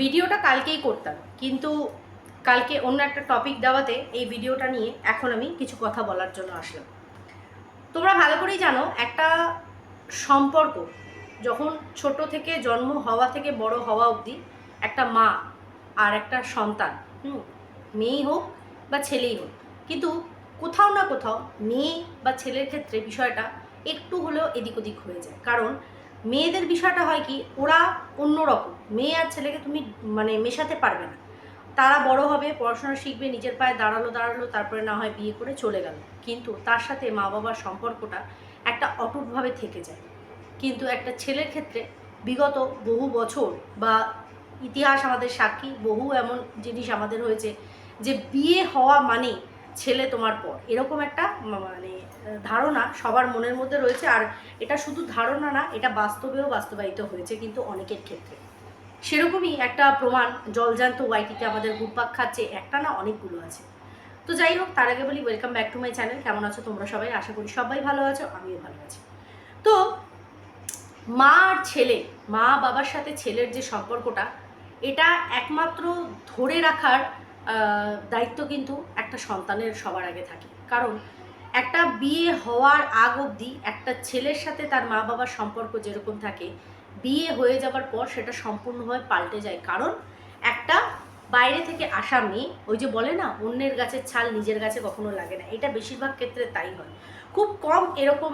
ভিডিওটা কালকেই করতাম। কিন্তু কালকে অন্য একটা টপিক দেওয়াতে এই ভিডিওটা নিয়ে এখন আমি কিছু কথা বলার জন্য আসলাম। তোমরা ভালো করেই জানো, একটা সম্পর্ক, যখন ছোট থেকে জন্ম হওয়া থেকে বড় হওয়া অবধি একটা মা আর একটা সন্তান, হুম, মেয়েই হোক বা ছেলেই হোক, কিন্তু কোথাও না কোথাও মেয়ে বা ছেলের ক্ষেত্রে বিষয়টা একটু হলেও এদিক ওদিক হয়ে যায়। কারণ মেয়েদের বিষয়টা হয় কি, ওরা অন্যরকম। মেয়ে আর ছেলেকে তুমি মানে মেশাতে পারবে না। তারা বড় হবে, পড়াশোনা শিখবে, নিজের পায়ে দাঁড়াল দাঁড়াল, তারপরে না হয় বিয়ে করে চলে গেল। কিন্তু তার সাথে মা বাবার সম্পর্কটা একটা অটুটভাবে থেকে যায়। কিন্তু একটা ছেলের ক্ষেত্রে বিগত বহু বছর বা ইতিহাস আমাদের সাক্ষী, বহু এমন জিনিস আমাদের হয়েছে যে বিয়ে হওয়া মানে ছেলে তোমার পর। এরকম একটা মানে ধারণা সবার মনের মধ্যে রয়েছে। আর এটা শুধু ধারণা না, এটা বাস্তবেও বাস্তবায়িত হয়েছে কিন্তু অনেকের ক্ষেত্রে। সেরকমই একটা প্রমাণ জলজান্ত ওয়াইটিতে আমাদের ঘুরপাক খাচ্ছে, একটা না অনেকগুলো আছে। তো যাই হোক, তার আগে বলি welcome back to my channel কেমন আছো তোমরা সবাই? আশা করি সবাই ভালো আছো, আমিও ভালো আছি। তো, মা আর ছেলে, মা বাবার সাথে ছেলের যে সম্পর্কটা, এটা একমাত্র ধরে রাখার দায়িত্ব কিন্তু একটা সন্তানের সবার আগে থাকে। কারণ একটা বিয়ে হওয়ার আগ অবধি একটা ছেলের সাথে তার মা বাবার সম্পর্ক যেরকম থাকে, বিয়ে হয়ে যাবার পর সেটা সম্পূর্ণভাবে পাল্টে যায়। কারণ একটা বাইরে থেকে আসা মেয়ে, ওই যে বলে না, অন্যের গাছের ছাল নিজের গাছে কখনো লাগে না। এটা বেশিরভাগ ক্ষেত্রে তাই হয়। খুব কম এরকম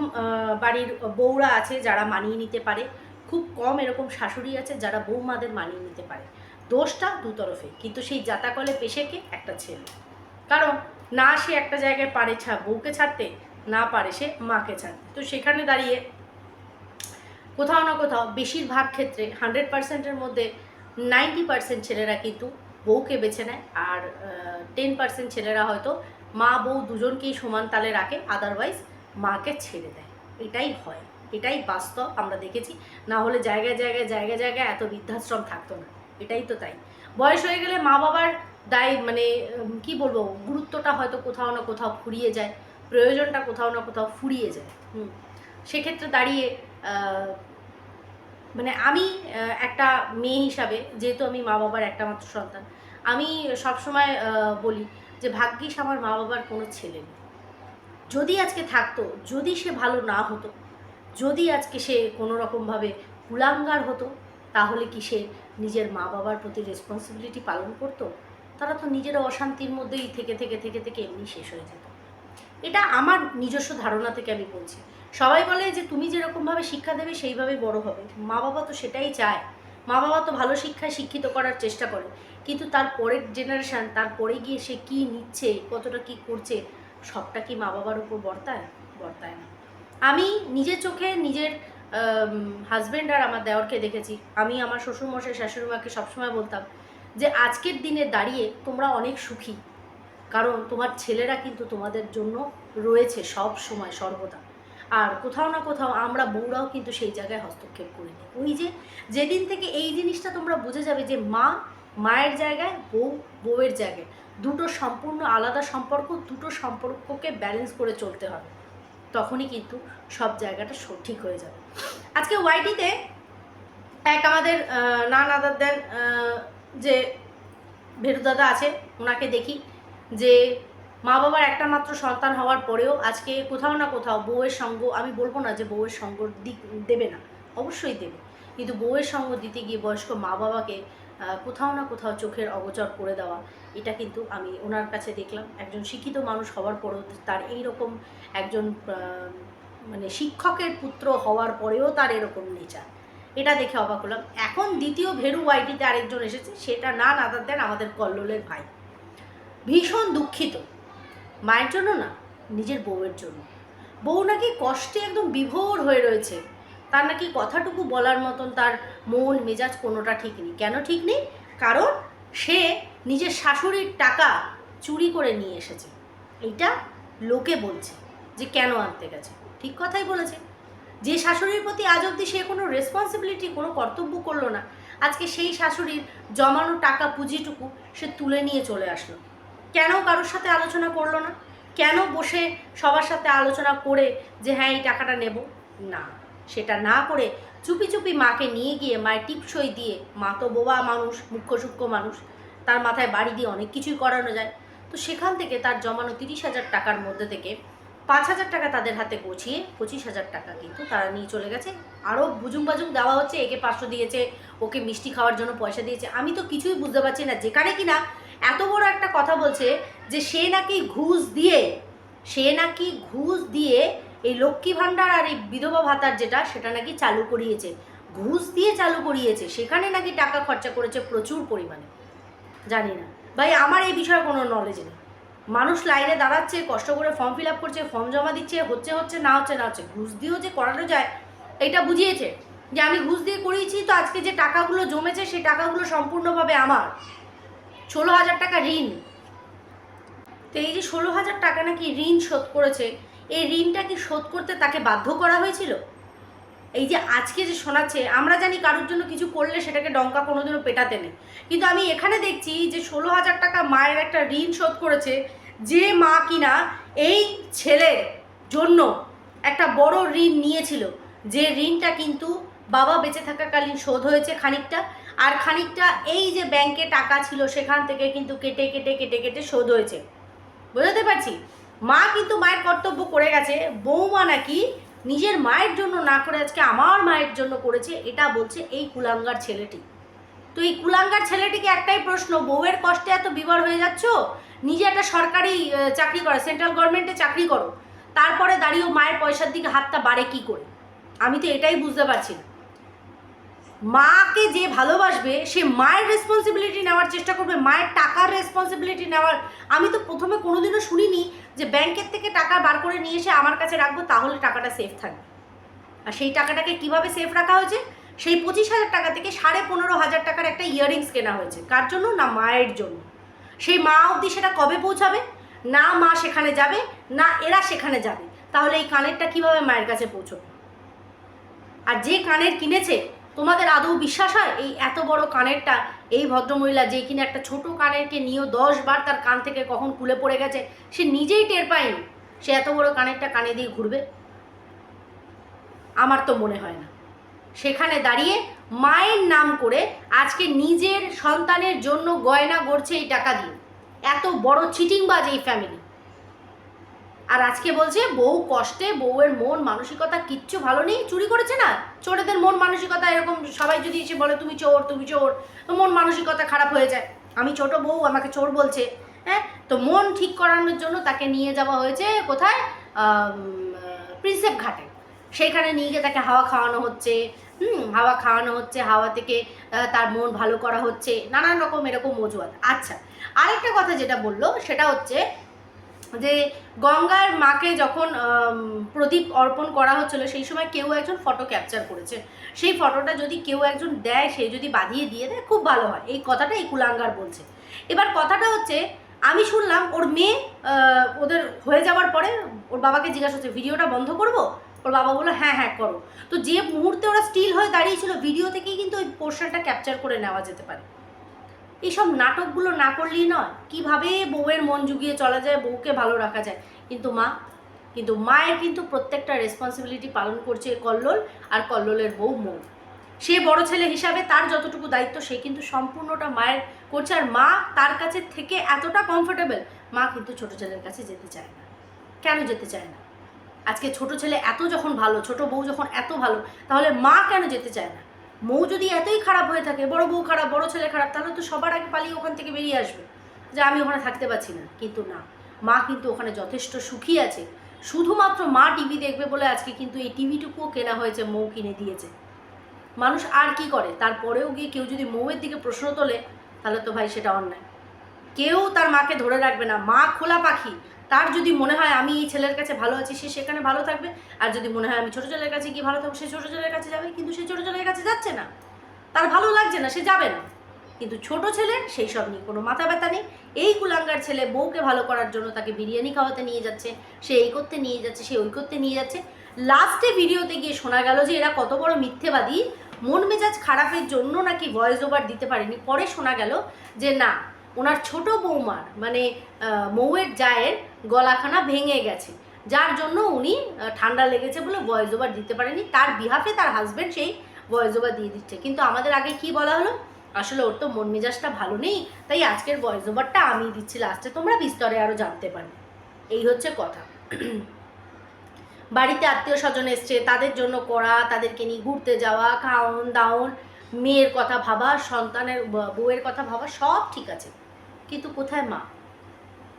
বাড়ির বউরা আছে যারা মানিয়ে নিতে পারে। খুব কম এরকম শাশুড়ি আছে যারা বৌমাদের মানিয়ে নিতে পারে। দোষটা দু তরফে কিন্তু সেই জাতাকলে পেশেকে একটা ছেলে। কারণ না সে একটা জায়গায় পারে ছা, বউকে ছাড়তে, না পারে সে মাকে ছাড়তে। তো সেখানে দাঁড়িয়ে কোথাও না কোথাও বেশিরভাগ ক্ষেত্রে হান্ড্রেড পার্সেন্টের মধ্যে নাইনটি পার্সেন্ট ছেলেরা কিন্তু বউকে বেছে নেয়। আর টেন পার্সেন্ট ছেলেরা হয়তো মা, বউ দুজনকেই সমান তালে রাখে আদারওয়াইজ মাকে ছেড়ে দেয়। এটাই হয়। এটাই বাস্তব আমরা দেখেছি। না হলে জায়গায় জায়গায় জায়গায় জায়গায় এত বৃদ্ধাশ্রম থাকতো না। এটাই তো তাই। বয়স হয়ে গেলে মা বাবার দায় মানে কি বলব, গুরুত্বটা হয়তো কোথাও না কোথাও ফুরিয়ে যায়, প্রয়োজনটা কোথাও না কোথাও ফুরিয়ে যায়, হুম। সেক্ষেত্রে দাঁড়িয়ে মানে আমি একটা মেয়ে হিসাবে, যেহেতু আমি মা বাবার একটা মাত্র সন্তান, আমি সবসময় বলি যে, ভাগ্যিস আমার মা বাবার কোনো ছেলে নেই। যদি আজকে থাকতো, যদি সে ভালো না হতো, যদি আজকে সে কোনো রকমভাবে কুলাঙ্গার হতো তাহলে কি সে নিজের মা বাবার প্রতি রেসপন্সিবিলিটি পালন করতো? তারা তো নিজেরা অশান্তির মধ্যেই থেকে থেকে থেকে থেকে এমনি শেষ হয়ে যেত। এটা আমার নিজস্ব ধারণা থেকে আমি বলছি। সবাই বলে যে তুমি যেরকমভাবে শিক্ষা দেবে সেইভাবে বড় হবে। মা বাবা তো সেটাই চায়। মা বাবা তো ভালো শিক্ষায় শিক্ষিত করার চেষ্টা করে। কিন্তু তার পরের জেনারেশান তারপরে গিয়ে সে কি নিচ্ছে, কতটা কি করছে, সবটা কি মা বাবার উপর বর্তায়? বর্তায় না। আমি নিজের চোখে নিজের হাজব্যান্ড আর আমার দেওরকে দেখেছি। আমি আমার শ্বশুরমশাই, শাশুড়িমাকে সবসময় বলতাম যে, আজকের দিনে দাঁড়িয়ে তোমরা অনেক সুখী। কারণ তোমার ছেলেরা কিন্তু তোমাদের জন্য রয়েছে সব সময় সর্বদা। আর কোথাও না কোথাও আমরা বউরাও কিন্তু সেই জায়গায় হস্তক্ষেপ করি ওই যে, যেদিন থেকে এই জিনিসটা তোমরা বুঝে যাবে যে, মা মায়ের জায়গায়, বউ বউয়ের জায়গায়, দুটো সম্পূর্ণ আলাদা সম্পর্ক, দুটো সম্পর্ককে ব্যালেন্স করে চলতে হবে। তখনই কিন্তু সব জায়গাটা সঠিক হয়ে যাবে। আজকে ওয়াইটিতে এক আমাদের নান আদার দেন যে ভেরু দাদা আছে, ওনাকে দেখি যে মা বাবার একটা মাত্র সন্তান হওয়ার পরেও আজকে কোথাও না কোথাও বউয়ের সঙ্গ, আমি বলব না যে বউয়ের সঙ্গ দিক, দেবে না, অবশ্যই দেবে। কিন্তু বউয়ের সঙ্গ দিতে গিয়ে বয়স্ক মা বাবাকে কোথাও না কোথাও চোখের অগোচর করে দেওয়া। এটা কিন্তু আমি ওনার কাছে দেখলাম। একজন শিক্ষিত মানুষ হওয়ার পরেও তার এই রকম একজন মানে শিক্ষকের পুত্র হওয়ার পরেও তার এরকম নেচার। এটা দেখে অবাক হলাম। এখন দ্বিতীয় ভেরু ওয়াইটিতে আরেকজন এসেছে। সেটা না নাদার দেন আমাদের কল্লোলের ভাই। ভীষণ দুঃখিত। মায়ের জন্য না, নিজের বউয়ের জন্য। বউ নাকি কষ্টে একদম বিভোর হয়ে রয়েছে। তার নাকি কথাটুকু বলার মতন তার মন, মেজাজ কোনোটা ঠিক নেই। কেন ঠিক নেই? কারণ সে নিজের শাশুড়ির টাকা চুরি করে নিয়ে এসেছে। এইটা লোকে বলছে যে কেন আনতে গেছে। ঠিক কথাই বলেছে। যে শাশুড়ির প্রতি আজ অবধি সে কোনো রেসপন্সিবিলিটি কোনো কর্তব্য করল না, আজকে সেই শাশুড়ির জমানো টাকা পুঁজিটুকু সে তুলে নিয়ে চলে আসলো। কেন কারোর সাথে আলোচনা করল না? কেন বসে সবার সাথে আলোচনা করে যে হ্যাঁ এই টাকাটা নেব? না। সেটা না করে চুপি চুপি মাকে নিয়ে গিয়ে মায়ের টিপসই দিয়ে, মা তো বোবা মানুষ, মুখ্য সূক্ষ্ম মানুষ, তার মাথায় বাড়ি দিয়ে অনেক কিছুই করানো যায়। তো সেখান থেকে তার জমানো তিরিশ হাজার টাকার মধ্যে থেকে পাঁচ হাজার টাকা তাদের হাতে গছিয়ে পঁচিশ হাজার টাকা কিন্তু তারা নিয়ে চলে গেছে। আরও বুজুং বাজুং দেওয়া হচ্ছে, একে পাঁচশো দিয়েছে, ওকে মিষ্টি খাওয়ার জন্য পয়সা দিয়েছে। আমি তো কিছুই বুঝতে পারছি না, যেখানে কিনা এত বড় একটা কথা বলছে যে সে নাকি ঘুষ দিয়ে, সে নাকি ঘুষ দিয়ে এই লক্ষ্মী ভাণ্ডার আর এই বিধবা ভাতার যেটা, সেটা নাকি চালু করিয়েছে। ঘুষ দিয়ে চালু করিয়েছে, সেখানে নাকি টাকা খরচা করেছে প্রচুর পরিমাণে। জানি না। ভাই, আমার এই বিষয়ে কোনো নলেজ নেই। মানুষ লাইনে দাঁড়াচ্ছে, কষ্ট করে ফর্ম ফিল আপ করছে ফর্ম জমা দিচ্ছে, হচ্ছে হচ্ছে, না হচ্ছে না হচ্ছে। ঘুষ দিয়েও যে করানো যায়, এটা বুঝিয়েছে যে আমি ঘুষ দিয়ে করিয়েছি, তো আজকে যে টাকাগুলো জমেছে, সেই টাকাগুলো সম্পূর্ণভাবে আমার। ষোলো হাজার টাকা ঋণ। তো এই যে ষোলো হাজার টাকা নাকি ঋণ শোধ করেছে এই ঋণটা কি শোধ করতে তাকে বাধ্য করা হয়েছিল? এই যে আজকে যে শোনাচ্ছে, আমরা জানি কারোর জন্য কিছু করলে সেটাকে ডঙ্কা কোনোদিনও পেটাতে নেই। কিন্তু আমি এখানে দেখছি যে ষোলো হাজার টাকা মায়ের একটা ঋণ শোধ করেছে যে মা কিনা এই ছেলের জন্য একটা বড় ঋণ নিয়েছিল। যে ঋণটা কিন্তু বাবা বেঁচে থাকাকালীন শোধ হয়েছে খানিকটা। আর খানিকটা এই যে ব্যাংকে টাকা ছিল, সেখান থেকে কিন্তু কেটে কেটে কেটে কেটে শোধ হয়েছে। বোঝাতে পারছি? মা কিন্তু মায়ের কর্তব্য করে গেছে। বৌমা নাকি নিজের মায়ের জন্য না করে আজকে আমার মায়ের জন্য করেছে, এটা বলছে এই কুলাঙ্গার ছেলেটি। তো এই কুলাঙ্গার ছেলেটিকে একটাই প্রশ্ন, বউয়ের কষ্টে এত বিবর হয়ে যাচ্ছ? নিজে একটা সরকারি চাকরি করো, সেন্ট্রাল গভর্নমেন্টে চাকরি করো। তারপরে দাঁড়িয়েও মায়ের পয়সার দিকে হাতটা বাড়ে কি করে? আমি তো এটাই বুঝতে পারছি না। মাকে যে ভালোবাসবে, সে মায়ের রেসপন্সিবিলিটি নেওয়ার চেষ্টা করবে, মায়ের টাকার রেসপন্সিবিলিটি নেওয়ার। আমি তো প্রথমে কোনোদিনও শুনিনি যে ব্যাংকের থেকে টাকা বার করে নিয়ে এসে আমার কাছে রাখব, তাহলে টাকাটা সেফ থাকবে। আর সেই টাকাটাকে কীভাবে সেফ রাখা হয়েছে? সেই পঁচিশ হাজার টাকা থেকে সাড়ে পনেরো হাজার টাকার একটা ইয়াররিংস কেনা হয়েছে। কার জন্য? না মায়ের জন্য। সেই মা অবধি সেটা কবে পৌঁছাবে? না মা সেখানে যাবে, না এরা সেখানে যাবে। তাহলে এই কানেরটা কীভাবে মায়ের কাছে পৌঁছবে? আর যে কানের কিনেছে তোমাদের আদৌ বিশ্বাস হয়? এই এত বড় কানেরটা, এই ভদ্রমহিলা যে কিনা একটা ছোট কানেরকে নিয়েও দশ বার তার কান থেকে কখন কুলে পড়ে গেছে, সে নিজেই টের পায়নি। সে এত বড় কানেরটা কানে দিয়ে ঘুরবে? আমার তো মনে হয় না। সেখানে দাঁড়িয়ে মায়ের নাম করে আজকে নিজের সন্তানের জন্য গয়না গড়ছে এই টাকা দিয়ে। এত বড় চিটিংবাজ এই ফ্যামিলি আর আজকে বলছে, বউ কষ্টে, বউয়ের মন, মানসিকতা কিচ্ছু ভালো নেই, চুরি করেছে না? চোরেদের মন মানসিকতা এরকম, সবাই যদি এসে বলে, তুমি চোর তুমি চোর তো মন মানসিকতা খারাপ হয়ে যায়। আমি ছোট বউ, আমাকে চোর বলছে হ্যাঁ? তো মন ঠিক করানোর জন্য তাকে নিয়ে যাওয়া হয়েছে কোথায়? প্রিন্সেপ ঘাটে। সেইখানে নিয়ে গিয়ে তাকে হাওয়া খাওয়ানো হচ্ছে। হুম, হাওয়া খাওয়ানো হচ্ছে, হাওয়া থেকে তার মন ভালো করা হচ্ছে। নানান রকম এরকম মজুয়াত আচ্ছা আরেকটা কথা যেটা বলল, সেটা হচ্ছে যে গঙ্গার মাকে যখন প্রদীপ অর্পণ করা হচ্ছিল, সেই সময় কেউ একজন ফটো ক্যাপচার করেছে। সেই ফটোটা যদি কেউ একজন দেয়, সে যদি বাঁধিয়ে দিয়ে দেয়, খুব ভালো হয়। এই কথাটা এই কুলাঙ্গার বলছে। এবার কথাটা হচ্ছে, আমি শুনলাম ওর মেয়ে ওদের হয়ে যাওয়ার পরে ওর বাবাকে জিজ্ঞাসা হচ্ছে, ভিডিওটা বন্ধ করব? ওর বাবা বলল হ্যাঁ হ্যাঁ করো। তো যে মুহূর্তে ওরা স্টিল হয়ে দাঁড়িয়েছিল ভিডিও থেকেই কিন্তু ওই পোর্শনটা ক্যাপচার করে নেওয়া যেতে পারে। এইসব নাটকগুলো না করলেই নয়। কীভাবে বউয়ের মন জুগিয়ে চলা যায়, বউকে ভালো রাখা যায়। কিন্তু মা, কিন্তু মায়ের কিন্তু প্রত্যেকটা রেসপন্সিবিলিটি পালন করছে কল্লোল আর কল্লোলের বউ মৌ সে বড় ছেলে হিসাবে তার যতটুকু দায়িত্ব, সে কিন্তু সম্পূর্ণটা মায়ের করছে। আর মা তার কাছে থেকে এতটা কমফোর্টেবল মা কিন্তু ছোট ছেলের কাছে যেতে চায় না। কেন যেতে চায় না? আজকে ছোট ছেলে এত যখন ভালো, ছোট বউ যখন এত ভালো, তাহলে মা কেন যেতে চায় না? মৌ যদি এতই খারাপ হয়ে থাকে, বড় বউ খারাপ, বড় ছেলে খারাপ, তাহলে তো সবার আগে পালিয়ে ওখান থেকে বেরিয়ে আসবে যে আমি ওখানে থাকতে পারছি না। কিন্তু না, মা কিন্তু ওখানে যথেষ্ট সুখী আছে। শুধুমাত্র মা টিভি দেখবে বলে আজকে কিন্তু এই টিভিটুকুও কেনা হয়েছে, মৌ কিনে দিয়েছে। মানুষ আর কি করে? তারপরেও গিয়ে কেউ যদি মৌয়ের দিকে প্রশ্ন তোলে, তাহলে তো ভাই সেটা অন্যায়। কেউ তার মাকে ধরে রাখবে না। মা খোলা পাখি তার যদি মনে হয় আমি এই ছেলের কাছে ভালো আছি, সে সেখানে ভালো থাকবে। আর যদি মনে হয় আমি ছোটো ছেলের কাছে গিয়ে ভালো থাকব, সে ছোটো ছেলের কাছে যাবে, কিন্তু সে ছোটো ছেলের কাছে যাচ্ছে না। তার ভালো লাগছে না, সে যাবে না। কিন্তু ছোট ছেলের সেই সব নিয়ে কোনো মাথা ব্যথা নেই। এই কুলাঙ্গার ছেলে বউকে ভালো করার জন্য তাকে বিরিয়ানি খাওয়াতে নিয়ে যাচ্ছে, সে এই করতে নিয়ে যাচ্ছে, সে ওই করতে নিয়ে যাচ্ছে। লাস্টে ভিডিওতে গিয়ে শোনা গেল যে এরা কত বড় মিথ্যেবাদী। মন মেজাজ খারাপের জন্য নাকি ভয়েস ওভার দিতে পারেনি। পরে শোনা গেল যে না, ওনার ছোট বৌমার মানে মৌয়ের জায়ের গলাখানা ভেঙে গেছে। যার জন্য উনি ঠান্ডা লেগেছে বলে ভয়েস ওভার দিতে পারেনি। তার বিহাফে তার হাজব্যান্ড সেই ভয়েস ওভার দিয়ে দিচ্ছে। কিন্তু আমাদের আগে কি বলা হলো? আসলে ওর তো মন মেজাজটা ভালো নেই, তাই আজকের ভয়েস ওভারটা আমি দিচ্ছি লাস্টে তোমরা বিস্তরে আরও জানতে পারবে এই হচ্ছে কথা। বাড়িতে আত্মীয় স্বজন এসছে, তাদের জন্য করা, তাদেরকে নিয়ে ঘুরতে যাওয়া, খাওন দাওন, মেয়ের কথা ভাবা, সন্তানের বউয়ের কথা ভাবা, সব ঠিক আছে। কিন্তু কোথায় মা?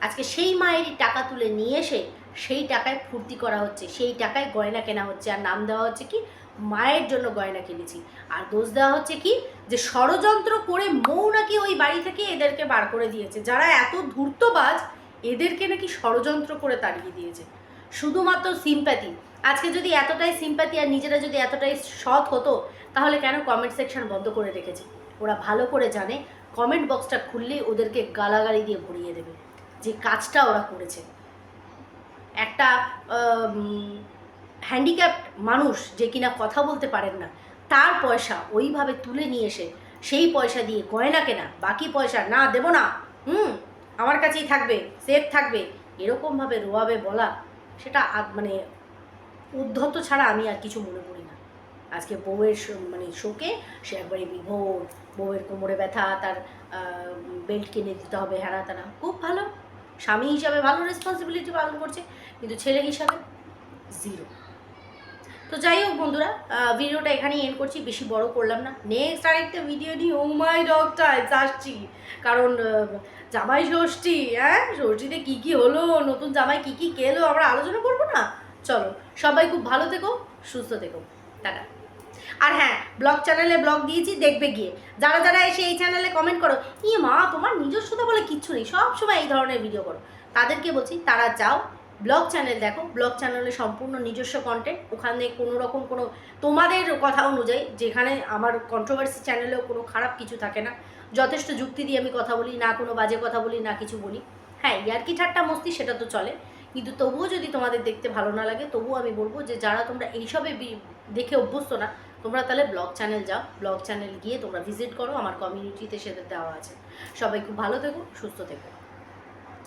আজকে সেই মায়েরই টাকা তুলে নিয়ে এসে সেই টাকায় ফুর্তি করা হচ্ছে, সেই টাকায় গয়না কেনা হচ্ছে। আর নাম দেওয়া হচ্ছে কি? মায়ের জন্য গয়না কিনেছি। আর দোষ দেওয়া হচ্ছে কি? যে ষড়যন্ত্র করে মৌ নাকি ওই বাড়ি থেকে এদেরকে বার করে দিয়েছে। যারা এত ধূর্তবাজ, এদেরকে নাকি ষড়যন্ত্র করে তাড়িয়ে দিয়েছে। শুধুমাত্র সিম্প্যাথি আজকে যদি এতটাই সিম্প্যাথি আর নিজেরা যদি এতটাই সৎ হতো, তাহলে কেন কমেন্ট সেকশন বন্ধ করে রেখেছে? ওরা ভালো করে জানে। কমেন্ট বক্সটা খুললেই ওদেরকে গালাগালি দিয়ে ভরিয়ে দেবে। যে কাজটা ওরা করেছে। একটা হ্যান্ডিক্যাপ মানুষ যে কিনা কথা বলতে পারেন না, তার পয়সা ওইভাবে তুলে নিয়ে এসে সেই পয়সা দিয়ে গয়না কেনা, বাকি পয়সা না দেবো না, হুম, আমার কাছেই থাকবে সেফ থাকবে, এরকমভাবে রোয়াবে বলা, সেটা মানে উদ্ধত ছাড়া আমি আর কিছু মনে করি না। আজকে বউয়ের মানে শোকে সে একবারে বিভোর, বউয়ের কোমরে ব্যথা, তার বেল্ট কিনে দিতে হবে, হ্যানা তানা খুব ভালো। স্বামী হিসাবে ভালো রেসপন্সিবিলিটি পালন করছে, কিন্তু ছেলে হিসাবে জিরো তো যাই হোক বন্ধুরা ভিডিওটা এখানেই এন্ড করছি, বেশি বড় করলাম না। নেক্সট আরেকটা ভিডিও নিয়ে ও মাই ডগ টাইমস আসছি কারণ জামাই ষষ্ঠী হ্যাঁ? ষষ্ঠীতে কী কী হলো? নতুন জামাই কী কী খেলো আমরা আলোচনা করব না? চলো, সবাই খুব ভালো থেকো, সুস্থ থেকো। টাটা। আর হ্যাঁ ব্লগ চ্যানেলে ব্লগ দিয়েছি, দেখবে গিয়ে। যারা যারা এসে এই চ্যানেলে কমেন্ট করো ই মা, তোমার নিজস্বতা বলে কিচ্ছু নেই, সব সময় এই ধরনের ভিডিও করো। তাদেরকে বলছি, তারা যাও ব্লগ চ্যানেল দেখো ব্লগ চ্যানেলে সম্পূর্ণ নিজস্ব কন্টেন্ট ওখানে কোনো রকম কোনো তোমাদের কথা অনুযায়ী, যেখানে আমার কন্ট্রোভার্সি চ্যানেলেও কোনো খারাপ কিছু থাকে না। যথেষ্ট যুক্তি দিয়ে আমি কথা বলি, না কোনো বাজে কথা বলি, না কিছু বলি। হ্যাঁ ইয়ার্কি ঠাট্টা মস্তি, সেটা তো চলে। কিন্তু তবুও যদি তোমাদের দেখতে ভালো না লাগে, তবুও আমি বলব যে, যারা তোমরা এইসবে দেখে অভ্যস্ত না তোমরা তাহলে ব্লগ চ্যানেল যাও, ব্লগ চ্যানেল গিয়ে তোমরা ভিজিট করো, আমার কমিউনিটিতে সেটা দেওয়া আছে। সবাই খুব ভালো থেকো, সুস্থ থেকো।